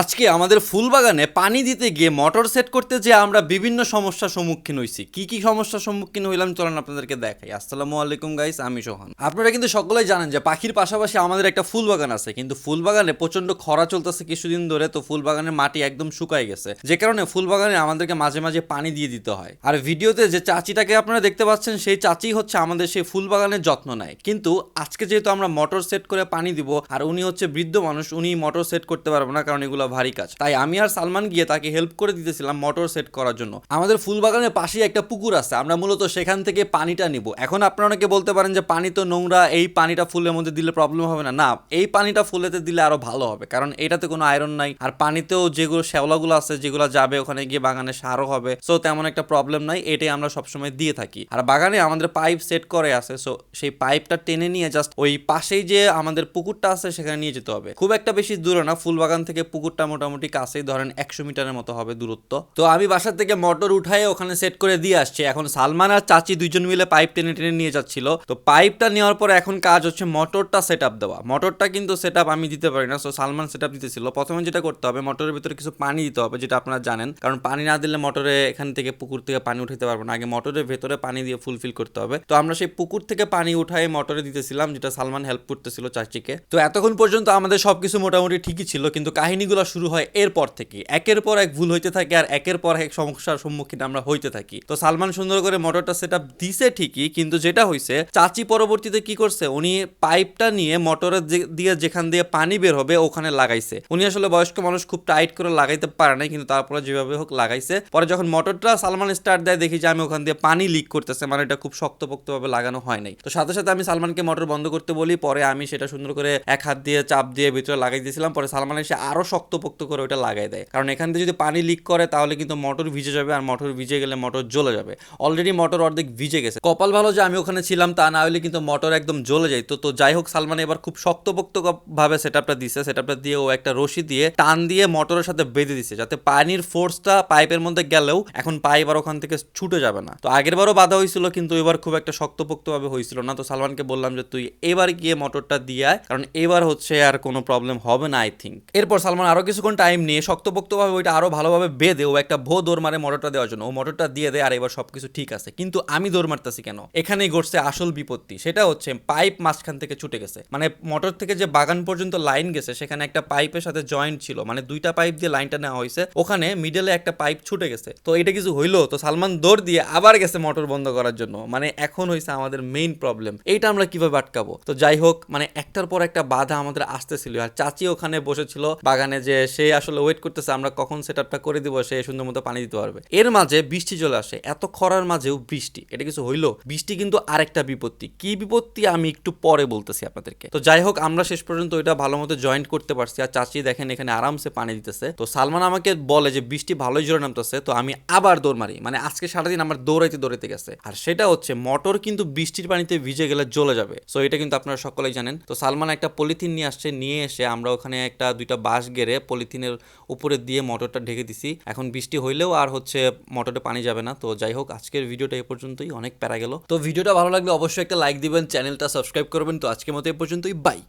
আজকে আমাদের ফুল বাগানে পানি দিতে গিয়ে মোটর সেট করতে যে আমরা বিভিন্ন সমস্যার সম্মুখীন হয়েছি কি কি সমস্যার সম্মুখীন হইলাম? চলেন আপনাদেরকে দেখাই। আসসালামু আলাইকুম গাইস আমি সোহান। আপনারা কিন্তু সকলেই জানেন যে পাখির পাশাপাশি আমাদের একটা ফুল বাগান আছে। কিন্তু ফুল বাগানে প্রচণ্ড খরা চলতেছে কিছুদিন ধরে, তো ফুল বাগানের মাটি একদম শুকায় গেছে। যে কারণে ফুল বাগানে আমাদেরকে মাঝে মাঝে পানি দিয়ে দিতে হয়। আর ভিডিওতে যে চাচিটাকে আপনারা দেখতে পাচ্ছেন, সেই চাচি হচ্ছে আমাদের সেই ফুল বাগানের যত্ন নেয়। কিন্তু আজকে যেহেতু আমরা মোটর সেট করে পানি দিব, আর উনি হচ্ছে বৃদ্ধ মানুষ উনি মোটর সেট করতে পারব না, কারণ এগুলো ভারী কাজ। তাই আমি আর সালমান গিয়ে তাকে হেল্প করে দিতেছিলাম মোটর সেট করার জন্য। আমাদের ফুল বাগানের পাশেই একটা পুকুর আছে, আমরা মূলত সেখান থেকে পানিটা নিব। এখন আপনারা অনেকে বলতে পারেন যে, পানি তো নোংরা, এই পানিটা ফুলের মধ্যে দিলে প্রবলেম হবে না। না, এই পানিটা ফুলেতে দিলে আরও ভালো হবে, কারণ এটাতে কোনো আয়রন নাই। আর পানিতেও যেগুলো শ্যাওলাগুলো আছে, যেগুলো যাবে ওখানে গিয়ে বাগানে সারও হবে সো তেমন একটা প্রবলেম নাই, এটাই আমরা সবসময় দিয়ে থাকি। আর বাগানে আমাদের পাইপ সেট করে আছে সো সেই পাইপটা টেনে নিয়ে জাস্ট ওই পাশেই যে আমাদের পুকুরটা আছে, সেখানে নিয়ে যেতে হবে। খুব একটা বেশি দূরে না ফুল বাগান থেকে পুকুরটা মোটামুটি কাছেই ধরেন একশো মিটারের মতো হবে দূরত্ব। তো আমি বাসার থেকে মোটর উঠাই ওখানে সেট করে দিয়ে আসছি। এখন সালমান আর চাচি দুইজন মিলে পাইপ টেনে টেনে নিয়ে যাচ্ছিল। তো পাইপটা নেওয়ার পর এখন কাজ হচ্ছে মোটরটা সেট আপ দেওয়া। মোটরটা কিন্তু সেট আপ আমি দিতে পারি না সো সালমান সেট আপ দিতেছিল। প্রথমে যেটা করতে হবে, মোটরের ভিতরে কিছু পানি দিতে হবে, যেটা আপনারা জানেন। কারণ পানি না দিলে মোটরে এখান থেকে পুকুর থেকে পানি উঠাতে পারব না। আগে মোটরের ভেতরে পানি দিয়ে ফুলফিল করতে হবে। তো আমরা সেই পুকুর থেকে পানি উঠাই মোটরে দিতেছিলাম, যেটা সালমান হেল্প করতেছিল চাচিকে। তো এতক্ষণ পর্যন্ত আমাদের সবকিছু মোটামুটি ঠিকই ছিল, কিন্তু কাহিনীগুলো শুরু হয় এরপর থেকে। একের পর এক ভুল হইতে থাকে আর একের পর এক সমস্যার সম্মুখীন আমরা হইতে থাকি। তো সালমান সুন্দর করে মোটরটা সেট আপ দিছে ঠিকই, কিন্তু যেটা হয়েছে চাচি পরবর্তীতে কি করছে? উনি পাইপটা নিয়ে মোটরের দিয়ে যেখান দিয়ে পানি বের হবে ওখানে লাগাইছে। উনি আসলে বয়স্ক মানুষ, খুব টাইট করে লাগাইতে পারে না কিন্তু তারপরে যেভাবে হোক লাগাইছে। পরে যখন মোটরটা সালমান স্টার্ট দেয়, দেখি যে আমি ওখান দিয়ে পানি লিক করতেছে মানে এটা খুব শক্তপোক্তভাবে লাগানো হয় নাই। তো সাথে সাথে আমি সালমানকে মোটর বন্ধ করতে বলি, পরে আমি সেটা সুন্দর করে এক হাত দিয়ে চাপ দিয়ে ভিতরে লাগাই দিয়েছিলাম। পরে সালমান এসে আরও শক্তপোক্ত করে ওটা লাগাই দেয়। কারণ এখান থেকে যদি পানি লিক করে, তাহলে কিন্তু মোটর ভিজে যাবে আর মোটর ভিজে গেলে মোটর জ্বলে যাবে। অলরেডি মোটর অর্ধেক ভিজে গেছে। কপাল ভালো যে আমি ওখানে ছিলাম, তা না হলে কিন্তু মোটর একদম জ্বলে যায়। তো তো যাই হোক, সালমান এবার খুব শক্তপোক্ত ভাবে সেটআপটা দিছে। সেটআপটা দিয়ে ও একটা রশি দিয়ে টান দিয়ে মোটরের সাথে বেঁধে দিছে, যাতে পানির ফোর্সটা পাইপের মধ্যে গেলেও এখন পাইপ আর ওখান থেকে ছুটে যাবে না। তো আগের বারও বাধা হয়েছিল, কিন্তু এবার খুব একটা শক্তপোক্ত ভাবে হয়েছিল না। তো সালমানকে বললাম যে, তুই এবার গিয়ে মোটরটা দিয়ে আয়, কারণ এবার হচ্ছে আর কোনো প্রবলেম হবে না আই থিঙ্ক এরপর সালমান আরও কিছুক্ষণ টাইম নিয়ে শক্তপোক্তভাবে ওইটা আরও ভালোভাবে বেঁধে ও একটা ভো দৌড় মারে মোটরটা দেওয়ার জন্য। ও মোটরটা দিয়ে দেয় আর এবার সবকিছু ঠিক আছে। কিন্তু আমি দৌড় মারতেছি কেন? এখানেই ঘটছে আসল বিপত্তি। সেটা হচ্ছে পাইপ মাঝখান থেকে ছুটে গেছে। মানে মোটর থেকে যে বাগান পর্যন্ত লাইন গেছে, সেখানে একটা পাইপের সাথে জয়েন্ট ছিল। মানে দুইটা পাইপ দিয়ে লাইনটা নেওয়া হয়েছে। ওখানে মিডলে একটা পাইপ ছুটে গেছে। তো এটা কিছু হইল? তো সালমান দৌড় দিয়ে আবার গেছে মোটর বন্ধ করার জন্য। মানে এখন হয়েছে আমাদের মেইন প্রবলেম এইটা আমরা কীভাবে আটকাবো? তো যাই হোক মানে একটার পর একটা বাধা আমাদের আসতেছিল। আর চাচি ওখানে বসেছিল বাগানে যে সে আসলে ওয়েট করতেছে, আমরা কখন সেটআপটা করে দিব, সে সুন্দর মতো পানি দিতে পারবে। এর মাঝে বৃষ্টি চলে আসে, এত খরার মাঝেও বৃষ্টি, এটা কিছু হইল? বৃষ্টি কিন্তু আরেকটা বিপত্তি। কি বিপত্তি আমি একটু পরে বলতেছি আপনাদেরকে। তো যাই হোক, আমরা শেষ পর্যন্ত এটা ভালো মতো জয়েন্ট করতে পারছি। আর চাচি দেখেন এখানে আরামসে পানি দিতেছে। তো সালমান আমাকে বলে যে, বৃষ্টি ভালোই জোরে নামতেছে, তো আমি আবার দৌড় মারি। মানে আজকে সারাদিন আমার দৌড়াইতে দৌড়াইতে গেছে। আর সেটা হচ্ছে মোটর কিন্তু বৃষ্টির পানিতে ভিজে গেলে জ্বলে যাবে। সো এটা কিন্তু আপনারা সকলেই জানেন। তো সালমান একটা পলিথিন নিয়ে আসছে, নিয়ে এসে আমরা ওখানে একটা দুইটা বাঁশ গেড়ে পলিথিনের উপরে দিয়ে মোটরটা ঢেকে দিছি। এখন বৃষ্টি হইলেও আর হচ্ছে মোটরে পানি যাবে না। তো যাই হোক, আজকের ভিডিওটা এ পর্যন্তই, অনেক প্যারা গেল। তো ভিডিওটা ভালো লাগলে অবশ্যই একটা লাইক দিবেন, চ্যানেলটা সাবস্ক্রাইব করবেন। তো আজকের মতো এ পর্যন্তই, বাই।